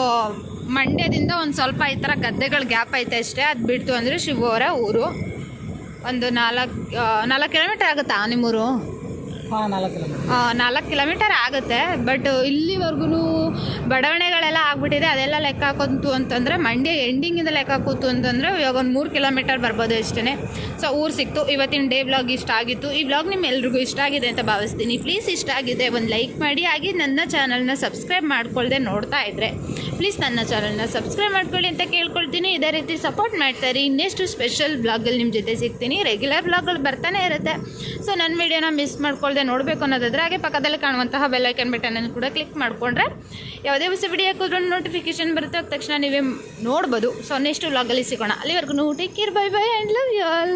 A: ಮಂಡ್ಯದಿಂದ ಒಂದು ಸ್ವಲ್ಪ ಈ ಥರ ಗದ್ದೆಗಳು ಗ್ಯಾಪ್ ಐತೆ ಅಷ್ಟೇ. ಅದು ಬಿಡ್ತು ಅಂದರೆ ಶಿವರ ಊರು. ಒಂದು ನಾಲ್ಕು ನಾಲ್ಕು ಕಿಲೋಮೀಟರ್ ಆಗುತ್ತಾ ನಿಮ್ಮೂರು?
C: ಹಾಂ ನಾಲ್ಕು ಕಿಲೋಮೀಟರ್.
A: ಆಗುತ್ತೆ. ಬಟ್ ಇಲ್ಲಿವರೆಗೂ ಬಡಾವಣೆಗಳೆಲ್ಲ ಆಗ್ಬಿಟ್ಟಿದೆ, ಅದೆಲ್ಲ ಲೆಕ್ಕ ಹಾಕೊಂತು ಅಂತಂದರೆ ಮಂಡ್ಯ ಎಂಡಿಂಗಿಂದ ಲೆಕ್ಕ ಹಾಕೋತು ಅಂತಂದರೆ ಇವಾಗ ಒಂದು ಮೂರು ಕಿಲೋಮೀಟರ್ ಬರ್ಬೋದು ಅಷ್ಟೇ ಸೊ ಊರು ಸಿಕ್ತು, ಇವತ್ತಿನ ಡೇ ವ್ಲಾಗ್ ಇಷ್ಟ ಆಗಿತ್ತು. ಈ ವ್ಲಾಗ್ ನಿಮ್ಮೆಲ್ರಿಗೂ ಇಷ್ಟ ಆಗಿದೆ ಅಂತ ಭಾವಿಸ್ತೀನಿ. ಪ್ಲೀಸ್ ಇಷ್ಟ ಆಗಿದೆ, ಒಂದು ಲೈಕ್ ಮಾಡಿ. ಹಾಗೆ ನನ್ನ ಚಾನಲ್ನ ಸಬ್ಸ್ಕ್ರೈಬ್ ಮಾಡ್ಕೊಳ್ಳದೆ ನೋಡ್ತಾ ಇದ್ದರೆ ಪ್ಲೀಸ್ ನನ್ನ ಚಾನಲ್ನ ಸಬ್ಸ್ಕ್ರೈಬ್ ಮಾಡ್ಕೊಳ್ಳಿ ಅಂತ ಕೇಳ್ಕೊಳ್ತೀನಿ. ಇದೇ ರೀತಿ ಸಪೋರ್ಟ್ ಮಾಡ್ತಾರೆ. ಇನ್ನೆಷ್ಟು ಸ್ಪೆಷಲ್ ಬ್ಲಾಗಲ್ಲಿ ನಿಮ್ಮ ಜೊತೆ ಸಿಗ್ತೀನಿ. ರೆಗ್ಯುಲರ್ ವ್ಲಾಗ್ಗಳು ಬರ್ತಾನೆ ಇರುತ್ತೆ. ಸೊ ನನ್ನ ವಿಡಿಯೋನ ಮಿಸ್ ಮಾಡ್ಕೊಳ್ಳದೆ ನೋಡಬೇಕು ಅನ್ನೋದಾದ್ರೆ ಹಾಗೆ ಪಕ್ಕದಲ್ಲಿ ಕಾಣುವಂತಹ ಬೆಲ್ಲೈಕನ್ ಬಟನನ್ನು ಕೂಡ ಕ್ಲಿಕ್ ಮಾಡಿಕೊಂಡ್ರೆ ಯಾವುದೇ ಹೊಸ ವಿಡಿಯೋ ನೋಟಿಫಿಕೇಶನ್ ಬರುತ್ತೆ ಆದ ತಕ್ಷಣ ನೀವೇ ನೋಡ್ಬೋದು. ಸೊ ನೆಕ್ಸ್ಟ್ ವ್ಲಾಗಲ್ಲಿ ಸಿಗೋಣ. ಅಲ್ಲಿವರೆಗೂ take care bye bye and love you all